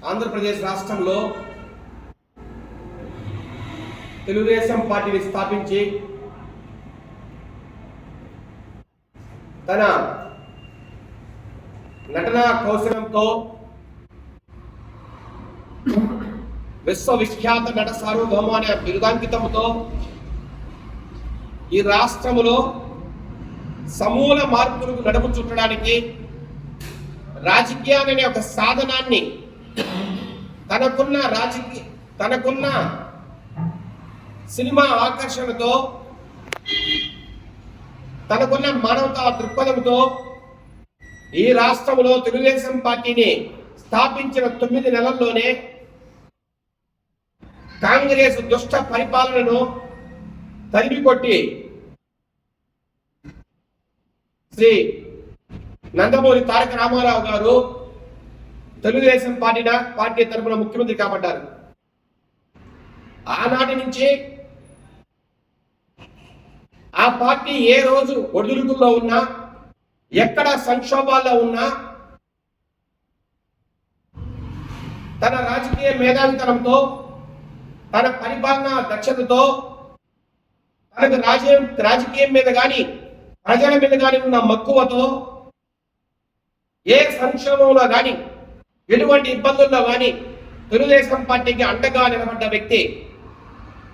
ఆంధ్రప్రదేశ్ రాష్ట్రంలో తెలుగుదేశం పార్టీని స్థాపించి తన నటనా కౌశలంతో విశ్వవిఖ్యాత నట సార్వభౌమ అనే బిరుదాంకితంతో ఈ రాష్ట్రములో సమూల మార్పులకు నడుపు చుట్టడానికి రాజకీయాన్ని అనే ఒక సాధనాన్ని తనకున్న రాజకీయ తనకున్న సినిమా ఆకర్షణతో తనకున్న మానవతా దృక్పథంతో ఈ రాష్ట్రంలో తెలుగుదేశం పార్టీని స్థాపించిన తొమ్మిది నెలల్లోనే కాంగ్రెస్ దుష్ట పరిపాలనను తరిమి కొట్టి శ్రీ నందమూరి తారక రామారావు గారు తెలుగుదేశం పార్టీ పార్టీ తరఫున ముఖ్యమంత్రి కాబట్టారు ఆనాటి నుంచి ఆ పార్టీ ఏ రోజు ఒడిదుడుకుల్లో ఉన్నా ఎక్కడ సంక్షోభాల్లో ఉన్నా తన రాజకీయ మేధావితనంతో తన పరిపాలన దక్షతతో తనకు రాజకీయ రాజకీయం మీద కానీ ప్రజల మీద కానీ ఉన్న మక్కువతో ఏ సంక్షోభంలో కానీ ఎటువంటి ఇబ్బందుల్లో కానీ తెలుగుదేశం పార్టీకి అండగా నిలబడ్డ వ్యక్తి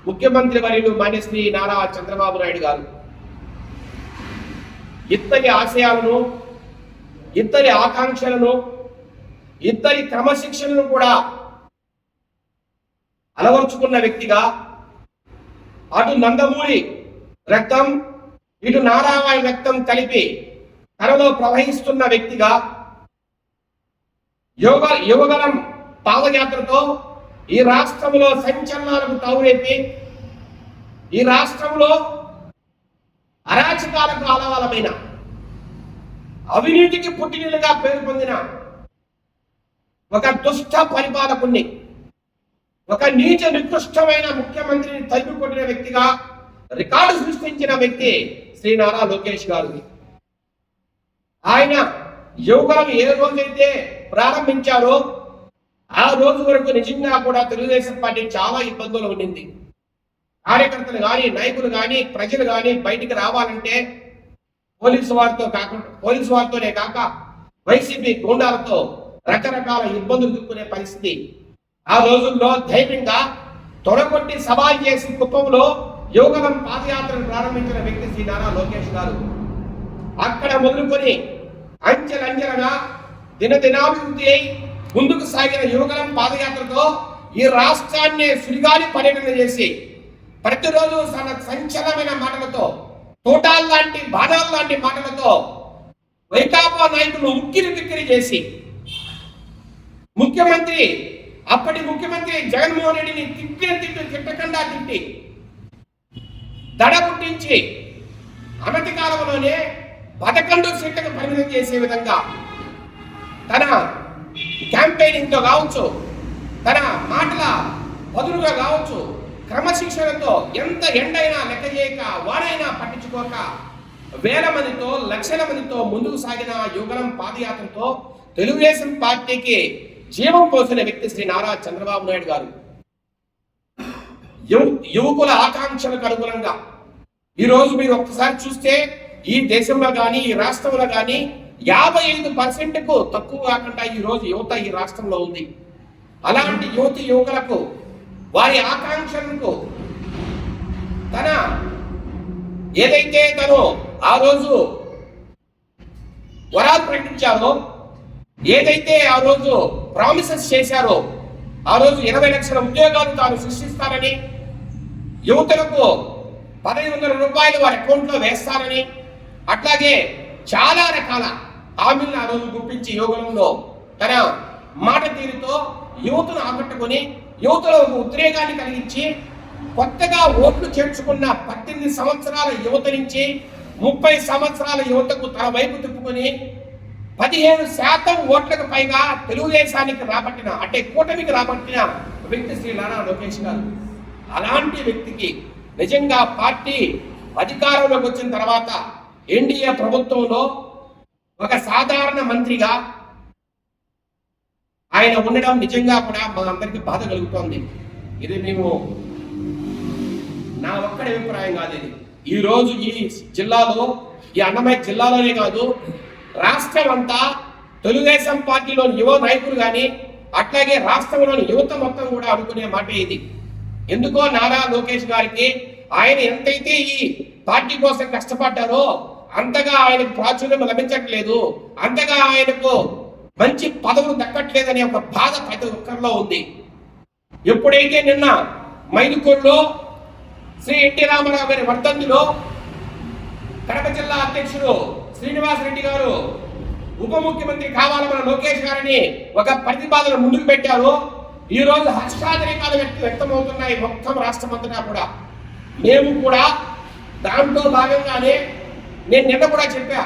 ముఖ్యమంత్రి వర్యులు మాన్యశ్రీ నారా చంద్రబాబు నాయుడు గారు. ఇద్దరి ఆశయాలను ఇద్దరి ఆకాంక్షలను ఇద్దరి క్రమశిక్షణను కూడా అలవర్చుకున్న వ్యక్తిగా అటు నందమూరి రక్తం ఇటు నారాయణ రక్తం కలిపి తనలో ప్రవహిస్తున్న వ్యక్తిగా యోగ యువగలం పాదయాత్రతో ఈ రాష్ట్రంలో సంచలనాలకు తావురేపి ఈ రాష్ట్రంలో అరాచకాలకు ఆలవాలమైన అవినీతికి పుట్టినలుగా పేరు పొందిన ఒక దుష్ట పరిపాలకుణ్ణి ఒక నీచ నికృష్టమైన ముఖ్యమంత్రిని తలుపు కొట్టిన వ్యక్తిగా రికార్డు సృష్టించిన వ్యక్తి శ్రీ నారా లోకేష్ గారు. ఆయన యువకులను ఏ రోజైతే ప్రారంభించారో ఆ రోజు వరకు నిజంగా కూడా తెలుగుదేశం పార్టీ చాలా ఇబ్బందులు ఉండింది. కార్యకర్తలు కానీ నాయకులు కానీ ప్రజలు కానీ బయటికి రావాలంటే పోలీసు వారితో కాకుండా పోలీసు వారితోనే కాక వైసీపీ గూండాలతో రకరకాల ఇబ్బందులు దిక్కునే పరిస్థితి. ఆ రోజుల్లో ధైర్యంగా తొడగొట్టి సవాల్ చేసి కుప్పంలో యోగనం పాదయాత్రను ప్రారంభించిన వ్యక్తి శ్రీ నారా లోకేష్ గారు. అక్కడ మొదలుకొని అంచెలంచెలుగా దినదినాభివృద్ధి అయి ముందుకు సాగిన యువగలం పాదయాత్రతో ఈ రాష్ట్రాన్ని సుడిగాలి పర్యటన చేసి ప్రతిరోజు తన సంచలనమైన మాటలతో తోటాల్లాంటి లాంటి లాంటి మాటలతో వైకాపా నాయకులు ఉక్కిరి బిక్కిరి చేసి ముఖ్యమంత్రి అప్పటి ముఖ్యమంత్రి జగన్మోహన్ రెడ్డిని తిట్టిన తిట్టు తిట్టకుండా తిట్టి దడ పుట్టించి అనతి కాలంలోనే పదకొండు సీట్లకు పరిమితం చేసే విధంగా తన క్యాంపెయినింగ్తో కావచ్చు తన మాటల బదులుగా కావచ్చు క్రమశిక్షణతో ఎంత ఎండైనా లెక్క చేయక వారైనా పట్టించుకోక వేల మందితో లక్షల మందితో ముందుకు సాగిన యుగలం పాదయాత్రతో తెలుగుదేశం పార్టీకి జీవం పోసిన వ్యక్తి శ్రీ నారా చంద్రబాబు నాయుడు గారు. యువ- యువకుల ఆకాంక్షలకు అనుగుణంగా ఈరోజు మీరు ఒక్కసారి చూస్తే ఈ దేశంలో కానీ ఈ రాష్ట్రంలో కానీ యాభై ఐదు పర్సెంట్కు తక్కువ కాకుండా ఈ రోజు యువత ఈ రాష్ట్రంలో ఉంది. అలాంటి యువతి యువకులకు వారి ఆకాంక్షలకు తన ఏదైతే తను ఆ రోజు వరాలు ప్రకటించారో ఏదైతే ఆ రోజు ప్రామిసెస్ చేశారో ఆ రోజు ఇరవై లక్షల ఉద్యోగాలు తాను సృష్టిస్తానని యువతులకు పదహైదు వందల రూపాయలు వారి అకౌంట్లో వేస్తానని అట్లాగే చాలా రకాల హామీలను ఆ రోజు గుప్పించి యోగంలో తన మాట తీరుతో యువతను ఆకట్టుకొని యువతలో ఒక ఉద్రేగాన్ని కలిగించి కొత్తగా ఓట్లు చేర్చుకున్న పద్దెనిమిది సంవత్సరాల యువత నుంచి ముప్పై సంవత్సరాల యువతకు తన వైపు తిప్పుకొని పదిహేను శాతం ఓట్లకు పైగా తెలుగుదేశానికి రాబట్టిన అంటే కూటమికి రాబట్టిన వ్యక్తి శ్రీ నారా లోకేష్ గారు. అలాంటి వ్యక్తికి నిజంగా పార్టీ అధికారంలోకి వచ్చిన తర్వాత ఎన్డీఏ ప్రభుత్వంలో ఒక సాధారణ మంత్రిగా ఆయన ఉండడం నిజంగా కూడా మా అందరికి బాధ కలుగుతోంది. ఇది మేము నా ఒక్కడి అభిప్రాయం కాదు ఇది. ఈ రోజు ఈ జిల్లాలో ఈ అన్నమయ్య జిల్లాలోనే కాదు రాష్ట్రం అంతా తెలుగుదేశం పార్టీలోని యువ నాయకులు కానీ అట్లాగే రాష్ట్రంలోని యువత మొత్తం కూడా అనుకునే మాట ఇది. ఎందుకో నారా లోకేష్ గారికి ఆయన ఎంతైతే ఈ పార్టీ కోసం కష్టపడ్డారో అంతగా ఆయనకు ప్రాచుర్యం లభించట్లేదు. అంతగా ఆయనకు మంచి పదవులు దక్కట్లేదనే ఒక బాధ ప్రతి ఒక్కరిలో ఉంది. ఎప్పుడైతే నిన్న మైదుకూరులో శ్రీ ఎన్టీ రామారావు గారి వర్ధంతిలో కడప జిల్లా అధ్యక్షుడు శ్రీనివాస్ రెడ్డి గారు ఉప ముఖ్యమంత్రి కావాలి మన లోకేష్ గారిని ఒక ప్రతిపాదన ముందుకు పెట్టారు. ఈ రోజు హర్షాదరికాలు వ్యక్త వ్యక్తమవుతున్నాయి. మొత్తం రాష్ట్రమంతటా కూడా. మేము కూడా దాంట్లో భాగంగానే నేను నిన్న కూడా చెప్పా.